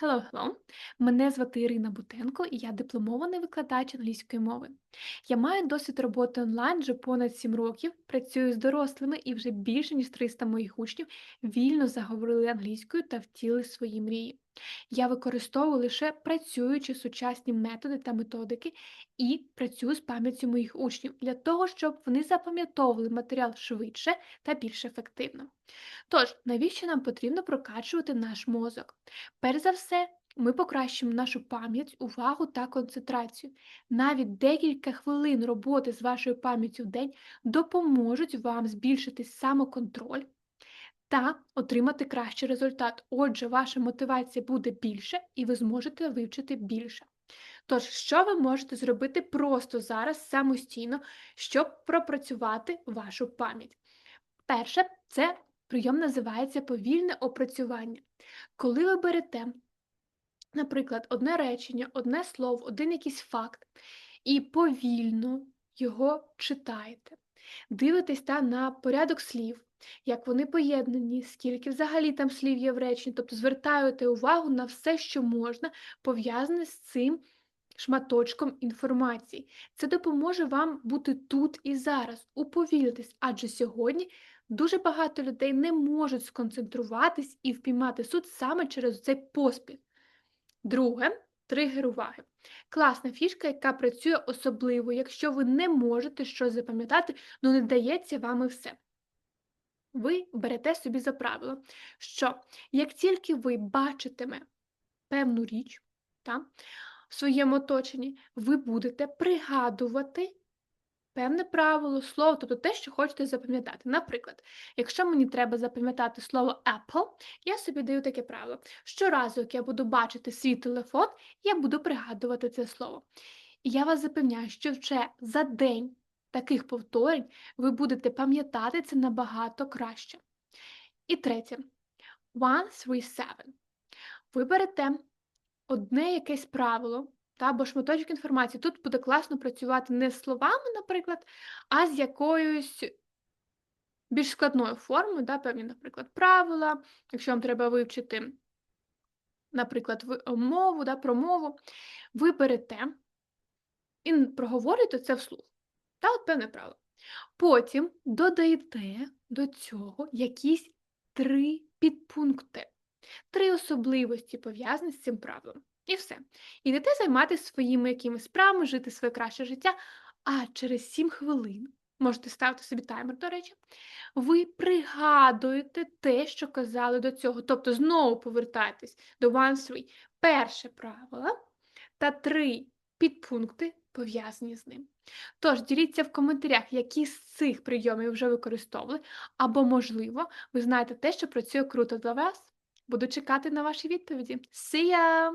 Hello, hello. Мене звати Ірина Бутенко, і я дипломований викладач англійської мови. Я маю досвід роботи онлайн вже понад 7 років, працюю з дорослими, і вже більше ніж 300 моїх учнів вільно заговорили англійською та втіли свої мрії. Я використовую лише працюючі сучасні методи та методики і працюю з пам'яттю моїх учнів для того, щоб вони запам'ятовували матеріал швидше та більш ефективно. Тож, навіщо нам потрібно прокачувати наш мозок? Перш за все, ми покращимо нашу пам'ять, увагу та концентрацію. Навіть декілька хвилин роботи з вашою пам'яттю в день допоможуть вам збільшити самоконтроль та отримати кращий результат. Отже, ваша мотивація буде більше і ви зможете вивчити більше. Тож, що ви можете зробити просто зараз самостійно, щоб пропрацювати вашу пам'ять? Перше, це прийом називається повільне опрацювання. Коли ви берете, наприклад, одне речення, одне слово, один якийсь факт, і повільно його читаєте, дивитесь та, на порядок слів, як вони поєднані, скільки взагалі там слів є в реченні, тобто звертаєте увагу на все, що можна, пов'язане з цим шматочком інформації. Це допоможе вам бути тут і зараз, уповільнитись, адже сьогодні дуже багато людей не можуть сконцентруватись і впіймати суть саме через цей поспіх. Друге тригер уваги. Класна фішка, яка працює особливо, якщо ви не можете щось запам'ятати, ну не дається вам і все. Ви берете собі за правило, що як тільки ви бачитиме певну річ та, в своєму оточенні, ви будете пригадувати певне правило, слово, тобто те, що хочете запам'ятати. Наприклад, якщо мені треба запам'ятати слово Apple, я собі даю таке правило. Щоразу, як я буду бачити свій телефон, я буду пригадувати це слово. І я вас запевняю, що вже за день таких повторень ви будете пам'ятати це набагато краще. І третє. One, three, seven. Ви берете одне якесь правило та або шматочок інформації. Тут буде класно працювати не з словами, наприклад, а з якоюсь більш складною формою, да, певні, наприклад, правила, якщо вам треба вивчити, наприклад, ви- мову, да, промову, ви берете і проговорюєте це вслух. Та от певне правило. Потім додаєте до цього якісь три підпункти, три особливості пов'язані з цим правилом. І все. Ідете займатися своїми якимись справами, жити своє краще життя, а через 7 хвилин, можете ставити собі таймер, до речі, ви пригадуєте те, що казали до цього. Тобто знову повертаєтесь до one three. Перше правило та три підпункти пов'язані з ним. Тож діліться в коментарях, які з цих прийомів вже використовували, або, можливо, ви знаєте те, що працює круто для вас. Буду чекати на ваші відповіді. See ya!